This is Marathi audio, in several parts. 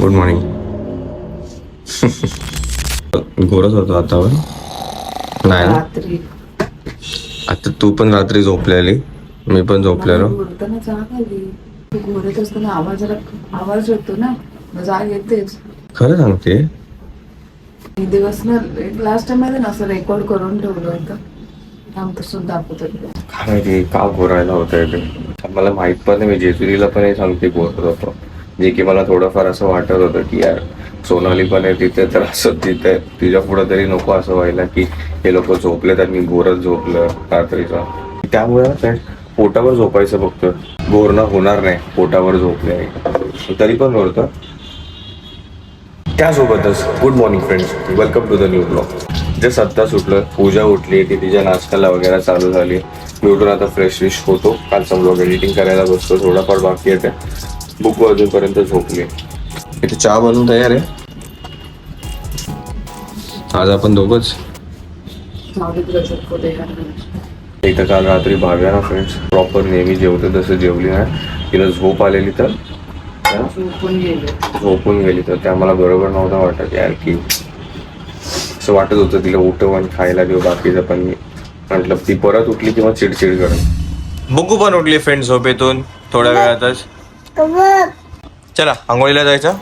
गुड मॉर्निंग गोरच होतो आता पण. नाही ना? रात्री. आता तू पण रात्री झोपलेली. मी पण झोपलेलो. उडताना जाग आली. तू घोरत असताना आवाज आवाज होतो ना? मग जाग येतेच. खरं सांगते. एक दिवस ना लास्ट टाइममध्ये ना असं रेकॉर्ड करून ठेवलं होतं. थांब तसं दाखवतो. काय माहिती का घोरायला होतं ते? मला माहीत पण नाही. मी जेजुरीला पण हे सांगते घोरत होतो. जे की मला थोडंफार असं वाटत होतं की यार सोनाली पण आहे तिथे तर असं तिथे तिच्या पुढे तरी नको असं व्हायला की हे लोक झोपले तर मी गोरच झोपलं रात्रीचं. त्यामुळे पोटावर झोपायचं फक्त. गोरणं होणार नाही पोटावर झोपले तरी पण गोरतं त्यासोबतच good morning friends welcome to the new blog जे सत्ता सुटलं पूजा उठली ती तिच्या नाश्त्याला वगैरे चालू झाली. मी उठून आता फ्रेश विश होतो. कालचा ब्लॉग एडिटिंग करायला बसतो थोडाफार बाकी येते बुक अजूनपर्यंत झोपली. इथे चहा बनवून तयार आहे. आज आपण दोघंच. इथं काल रात्री भाव्या ना फ्रेंड्स प्रॉपर नेहमी जेवते तसं जेवली नाही. तिला झोप आलेली तर? झोपून गेले तर. त्या मला बरोबर नव्हतं वाटत यार की. असं वाटत होतं तिला उठव आणि खायला देऊ बाकीचं पण मी म्हटलं ती परत उठली किंवा चिडचिड करत बुकू पण उठली फ्रेंड झोपेतून थोड्या वेळातच. चला आंघोळीला जायचं.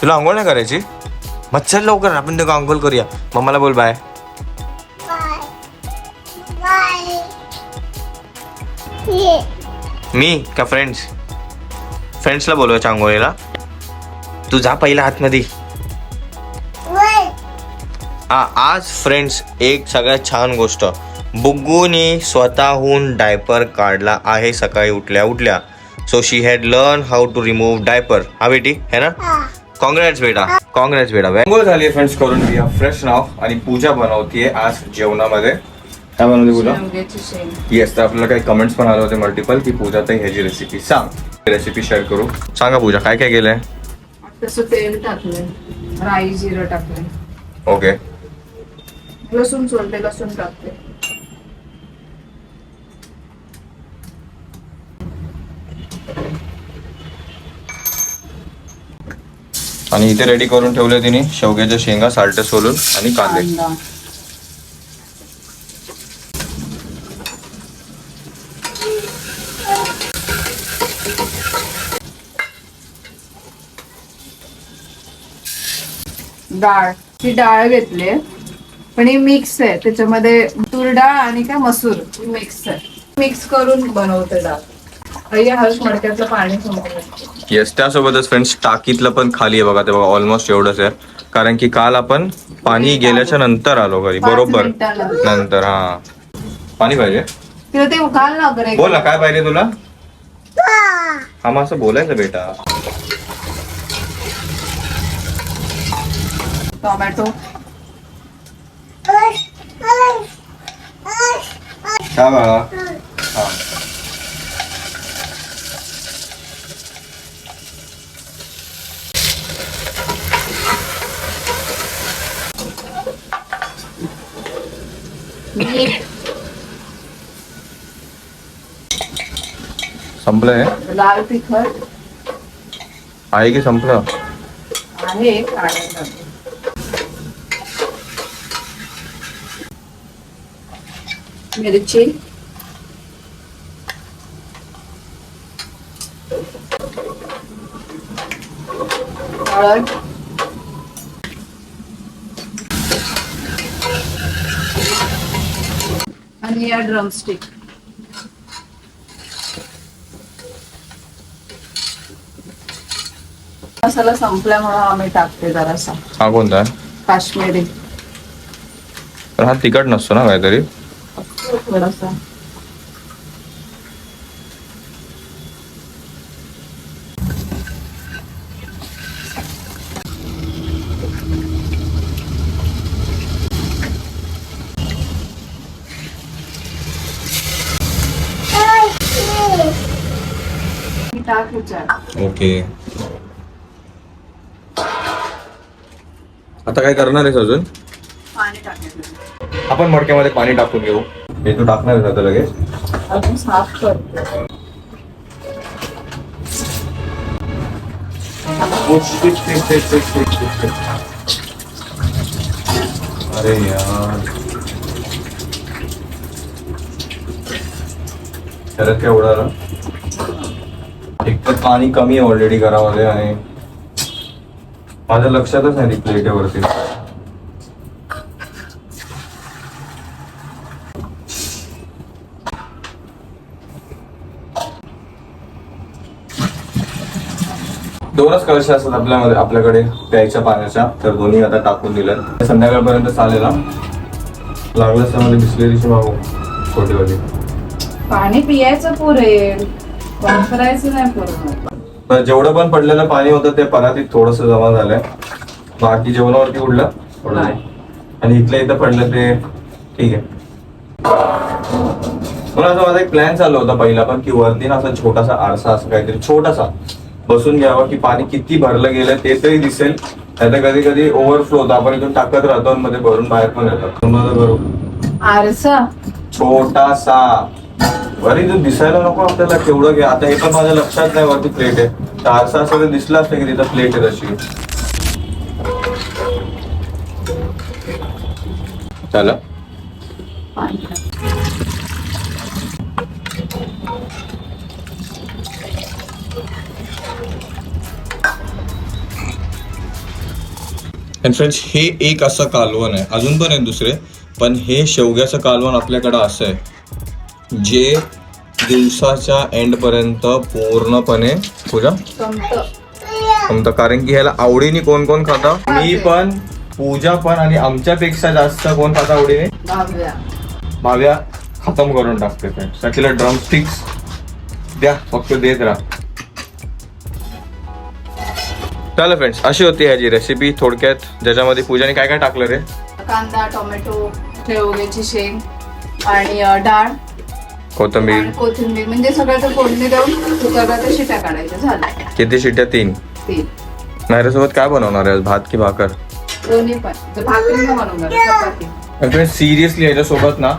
तुला आंघोळ नाही करायची? मग चल लवकर आपण ते आंघोळ करूया. मम्माला बोल बाय. मी का फ्रेंड्स फ्रेंड्सला बोलवायचं आंघोळीला. तू जा पहिला आतमध्ये हा आज फ्रेंड्स एक सगळ्यात छान गोष्ट. बुग्गूने स्वतःहून डायपर काढला आहे सकाळी उठल्या उठल्या so she had learn how to remove diaper हा बेटी? है ना? कॉंग्रॅट्स बेटा. कॉंग्रॅट्स बेटा. अंघोळ झाली फ्रेंड्स करून. घ्या फ्रेश नाव आणि पूजा बनवतीये आज जेवणामध्ये. काय बनवते पूजा? येस तर आपल्याला काही कमेंट्स पण आले होते मल्टिपल की पूजा ताई ह्याची रेसिपी सांग. रेसिपी शेअर करू. सांगा पूजा काय काय केलंय? तसं तेल टाकले राई जिरं टाकले ओके लसूण सोलते लसूण टाकते. आणि इथे रेडी करून ठेवले तिने शेवग्याच्या शेंगा साल्ट सोलून आणि कांदे. डाळ. ही डाळ घेतली पण ही मिक्स आहे. त्याच्यामध्ये तूर डाळ आणि काय मसूर मिक्स आहे. मिक्स करून बनवते डाळ. हळद हर्ष मडक्यातलं पाणी संपलं येस त्यासोबतच फ्रेंड्स टाकीतलं पण खाली आहे बघा ते बघा ऑलमोस्ट एवढंच आहे. कारण की काल आपण पाणी गेल्याच्यानंतर आलो घरी बरोबर. नंतर हा. पाणी पाहिजे? तिला ते घाल ना करे बोल ना काय पाहिजे तुला? हा. मग असं बोलायचं बेटा. टोमॅटो काय बाळा? हा. संपलंय लाल तिखट। आहे की संपलं? आहे काढायला मिरची। हळद या ड्रमस्टिक मसाला संपल्यामुळे आम्ही टाकते जरासा. हा कोणता? आहे काश्मीरी हा तिखट नसतो ना काहीतरी? थोडासा. ओके आता काय करणार आहेस अजून? पाणी टाकायचं आपण मडक्यामध्ये पाणी टाकून घेऊ. हे तू टाकणार आहेस आता लगेच? अजून साफ करते. अरे यार. त्याला काय उडाला तर पाणी कमी आहे ऑलरेडी घरामध्ये आणि माझ्या लक्षातच नाही ती प्लेट वरती. दोनच कलश असतात आपल्यामध्ये आपल्याकडे प्यायच्या पाण्याच्या. तर दोन्ही आता टाकून दिल्यात. संध्याकाळपर्यंत चालेल हा. लागलं असं मध्ये बिस्लेरीची मागू छोटीवाली पाणी पियायचं पुरेल. वापरायचं नाही पूर्ण जेवढं पण पडलेलं पाणी होतं ते परातीत थोडस जमा झालंय. बाकी जेवणावरती उडलं थोडं. आणि इथल्या इथं पडलं ते ठीक आहे. मला असं माझा एक प्लॅन चालू होता पहिला पण की वरती ना असा छोटासा आरसा असं काहीतरी छोटासा बसून घ्यावं की पाणी किती भरलं गेलं ते तरी दिसेल. नाही तर कधी कधी ओव्हरफ्लो होतं. आपण इथून टाकत राहतो मध्ये भरून बाहेर पण येतात. तुम्हाला बरोबर. आरसा? छोटासा. वरी तो दिसायला नको आपल्याला केवढं घ्या. आता हे पण माझ्या लक्षात नाही वरती प्लेट आहे. तर आरसा असं तर दिसलं असतं की तिथं प्लेट आहे तशी. चला. फ्रेंड्स हे एक असं कालवण आहे. अजून पण आहे दुसरे. पण हे शेवग्याचं कालवण आपल्याकडं असं आहे. जे दिवसाच्या एंडपर्यंत पूर्णपणे पूजा? समजा कारण की ह्याला आवडीने कोण कोण खातं? मी पण पूजा पण आणि आमच्यापेक्षा जास्त कोण खाता आवडीने? भाव्या. खतम करून टाकते फ्रेंड्स त्याला ड्रमस्टिक्स द्या फक्त देत राहा. चला फ्रेंड्स अशी होती ह्याची रेसिपी थोडक्यात ज्याच्यामध्ये पूजाने काय काय टाकलं रे? कांदा टोमॅटो शेवग्याची शेंग आणि डाळ. कोथिंबीर. म्हणजे सगळं फोडणी देऊन कुकरला शिट्या काढायच्या. झाल्या किती शिट्ट्या तीन. तीन. नायऱ्यासोबत काय बनवणार आहे आज? भात की भाकर? दोन्ही पण. तर भाकरी न बनवणार आहे, चपाती सिरियसली ह्याच्यासोबत ना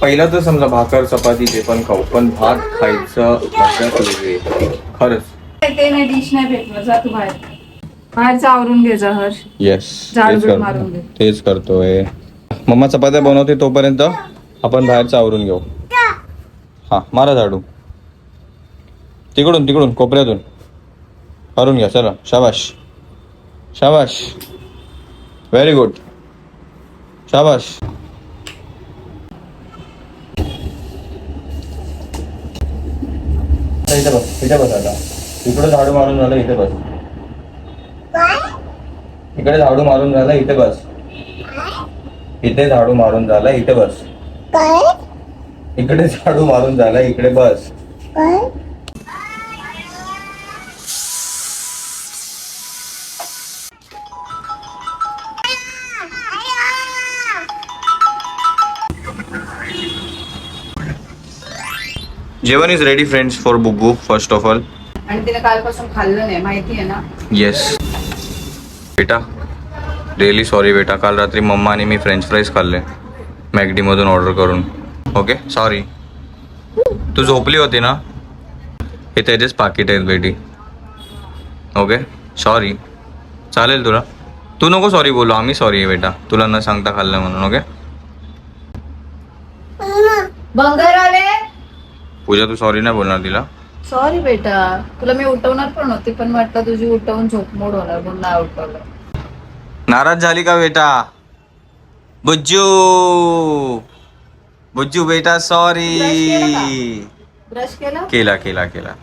पहिला तर समजा भाकर चपाती ते पण खाऊ पण भात खायचं मजाच वेगळी आहे. खरंच. ते नाही डिश नाही भेटणार. जा तू बाहेर. बाहेरचं आवरून घे जा हर्ष. येस झाड तेच बीड मारून करतो घे. तेच करतोय. मम्मा चपात्या बनवते तोपर्यंत आपण बाहेरचं आवरून घेऊ. हा मारा झाडू. तिकडून तिकडून कोपऱ्यातून. मारून घ्या चला. शाबाश. शाबाश. व्हेरी गुड शाबाश. इथे बस इथे बस आता. इकडे झाडू मारून झालं इथे बस. इकडे झाडू मारून झालं इथे बस. इथे झाडू मारून झालं इथे बस. इकडे झाडू मारून झालं इकडे बस. जेवण is ready friends for Bubu first of all आणि तिने कालपासून खाल्लं नाही माहिती आहे ना? येस बेटा रिअली सॉरी बेटा. काल रात्री मम्मा आणि मी फ्रेंच फ्राईज खाल्ले. मॅगडीमधून ऑर्डर करून. ओके सॉरी तू झोपली होती ना? हे त्याचेच पाकिट आहेत बेटी. ओके सॉरी चालेल तुला. तू नको सॉरी बोलू आम्ही सॉरी आहे बेटा. तुला न सांगता खाल्लं म्हणून ओके पूजा तू सॉरी नाही बोलणार तिला? सॉरी बेटा. तुला मी उठवणार पण होती पण वाटतं तुझी उठवून झोपमोड होणार म्हणून नाही उठवलं. नाराज झाली का बेटा? बुज्जू! बुज्जू बेटा सॉरी ब्रश केला केला? केला केला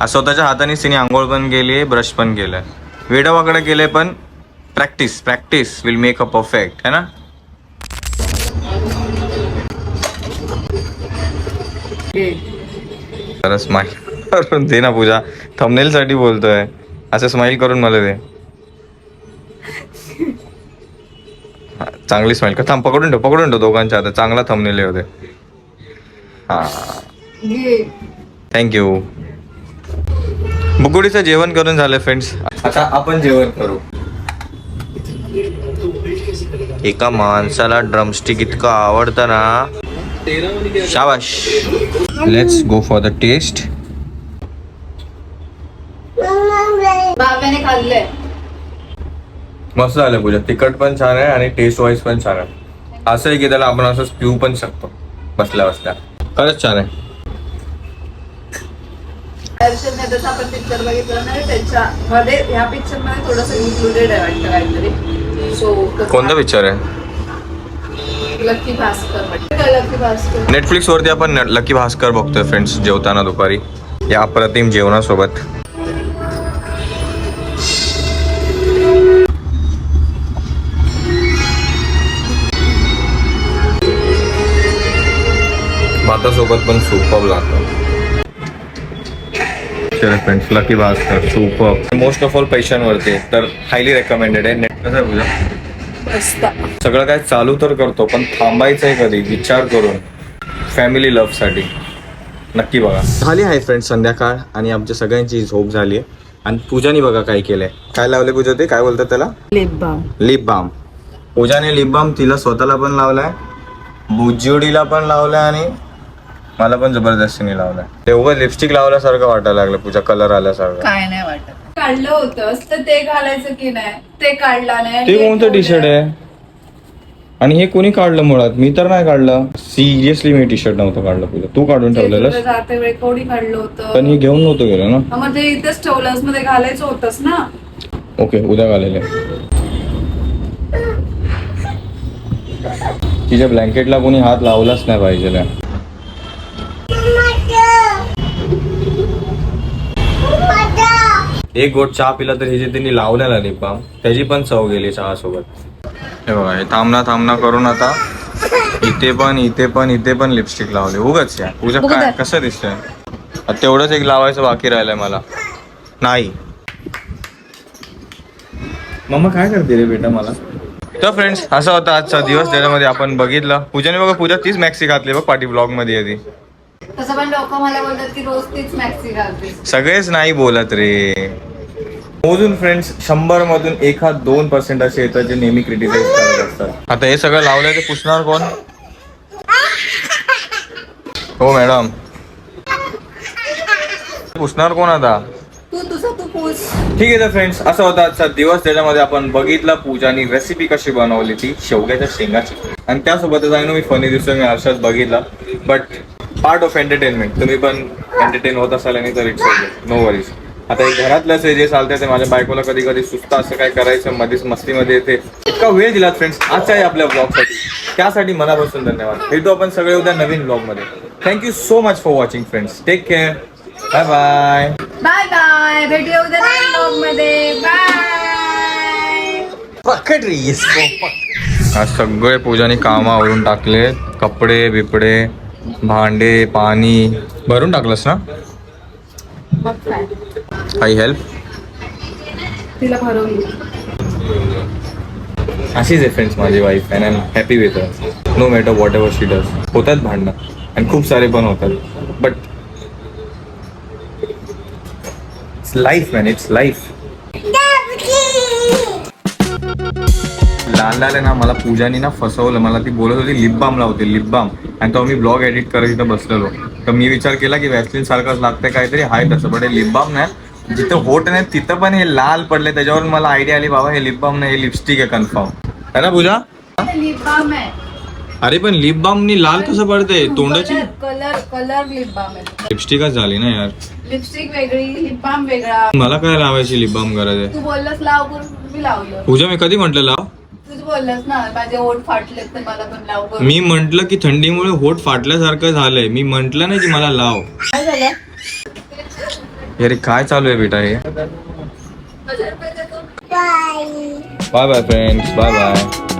आज स्वतःच्या हाताने तिने आंघोळ पण केली ब्रश पण केलाय. वेडावाकडे केलंय पण practice practice will make a perfect है ना? स्माईल करून दे ना पूजा. थंबनेल साठी बोलतोय. असं स्माईल करून मला दे. चांगली स्माईल का थांब पकडून ठेव पकडून ठेव दोघांच्या आता चांगला थंबनेल होते हा थँक्यू बुकुडीचं जेवण करून झालं फ्रेंड्स आता आपण जेवण करू. एका माणसाला ड्रमस्टिक इतकं आवडतं ना. शाबाश. Let's go for the test बाब्याने खाल्लंय. मस्त झालं पूजा. तिखट पण छान आहे आणि टेस्ट वाईज पण छान आहे. असं आहे की त्याला आपण असं पिऊ पण शकतो. बसल्या बसल्या. खरंच छान आहे. आपण पिक्चर बघितला ना त्याच्यामध्ये ह्या पिक्चरमध्ये थोडस इन्क्लुडेड आहे वाटतं काहीतरी. सो कोणता पिक्चर आहे? लक्की भास्कर वाटतं. का लक्की भास्कर नेटफ्लिक्स वरती आपण लकी भास्कर बघतोय फ्रेंड्स जेवताना दुपारी. या अप्रतिम जेवणासोबत. भातासोबत पण सुपर लागतं. चला friends lucky Bhaskar super most of all पैशांवरती तर हायली रेकमेंडेड आहे. नेट कसं आहे सगळं काय चालू तर करतो पण थांबायचं आहे कधी? विचार करून. फॅमिली लव्हसाठी. नक्की बघा. झाली आहे फ्रेंड्स संध्याकाळ आणि आमच्या सगळ्यांची झोप झाली आहे. आणि पूजाने बघा काय केलंय. काय लावले पूजा ते? काय बोलतात त्याला? लिप बाम लिप बाम पूजाने लिप बाम तिला स्वतःला पण लावलाय बुज्जोडीला पण लावलाय आणि मला पण जबरदस्तीने लावलाय. तेवढं लिपस्टिक लावल्यासारखं वाटायला लागलं पूजा कलर आल्यासारखं. काय नाही वाटत. काढलं होतंस तर ते घालायचं की नाही? ते काढला नाही ते कोणतं टी शर्ट. आहे? आणि हे कोणी काढलं मुळात? मी तर नाही काढलं. सिरियसली मी टी शर्ट नव्हतं काढलं पूजा. तू काढून ते ठेवलेलं जाते वेळी कोणी काढलं होतं? पण हे घेऊन नव्हतं गेलं ना? हा, मग ते इथेच ठेवलंसमध्ये घालायचं होतंस ना? ओके उद्या घालेले. तिच्या ब्लँकेटला कोणी हात लावलाच नाही पाहिजे. एक गोट चहा पिला तर हे जे त्यांनी लावलेला लिप बाम त्याची पण चव गेली चहा सोबत हे बघा हे थांबना थांबना करून आता इथे पण इथे पण इथे पण लिपस्टिक लावले. उगाच या पूजा बघू काय. कसं दिसतंय? आता तेवढंच एक लावायचं बाकी राहिलंय मला. नाही. मम्मा काय करते रे बेटा मला? तर फ्रेंड्स असा होता आजचा दिवस ज्याच्यामध्ये आपण बघितलं. पूजाने बघा पूजा तीच मॅक्सी घातली बघ पाठी ब्लॉगमध्ये आधी. तसं पण लोक मला बोलतात की रोज तीच मॅक्सी घालतेस सगळेच नाही बोलत रे. मोजून फ्रेंड्स शंभर मधून एखाद दोन पर्सेंट असे येतात जे नेहमी क्रिटिसाइज करत असतात. आता हे सगळं लावलंय ते पुसणार कोण? हो मॅडम पुसणार कोण आता? तू तुझं तू पूस. ठीक आहे तर फ्रेंड्स असा होता आजचा दिवस. ज्याच्यामध्ये आपण बघितला पूजानी रेसिपी कशी बनवली ती शेवग्याच्या शेंगाची. आणि त्यासोबतच आहे ना मी फनी दिवस मी हर्षात बघितला. बट पार्ट ऑफ एंटरटेनमेंट तुम्ही पण एंटरटेन होत असाल आणि तर इट्स नो वरीज आता हे घरातलंच आहे जे चालतंय ते माझ्या बायकोला कधी कधी सुस्त असं काय करायचं मध्येच मस्तीमध्ये येते. इतका वेळ दिलात फ्रेंड्स आजच्या या आपल्या ब्लॉगसाठी त्यासाठी मनापासून धन्यवाद. भेटू आपण सगळे उद्या नवीन ब्लॉगमध्ये thank you so much for watching friends take care bye bye bye bye भेटूया उद्या नवीन ब्लॉगमध्ये. बाय पकड रे आज सगळे पूजाने कामावरून टाकले कपडे बिपडे भांडे पाणी. भरून टाकलंस ना? काही हेल्प तिला अशीच आहे फ्रेंड्स माझी wife and I am happy with her no matter whatever she does होतात भांडणं. आणि खूप सारे पण होतात. But it's life man it's life लहान लहान आहे ना मला पूजानी ना फसवलं. मला ती बोलत होती लिप बाम लावते लिप बाम आणि तेव्हा मी ब्लॉग एडिट करत इथं बसलेलो. तर मी विचार केला की वॅसलिन सारखंच लागतंय काहीतरी हाय तसं पण हे लिप बाम नाही. जिथं होट नाही तिथं पण हे लाल पडले त्याच्यावरून मला आयडिया आली बाबा हे लिप बाम नाही हे लिपस्टिक आहे कन्फर्म है ना पूजा? लिप बाम आहे. अरे पण लिप बामनी लाल कसं पडते तोंडाची कलर कलर लिप बाम आहे. लिपस्टिकच झाली ना यार. लिपस्टिक वेगळी लिप बाम वेगळा. मला काय लावायची लिप बाम गरज आहे? तू बोललास लाव करून मी लावलं. पूजा मी कधी म्हटलं लाव? बोललास ना माझे ओठ फाटलेत तर मला पण लाव करून मी म्हंटल की थंडीमुळे होट फाटल्यासारखं झालंय. मी म्हंटल नाही की मला लाव. काय झालं? अरे काय चालू आहे बेटा हे? Bye. Bye friends bye bye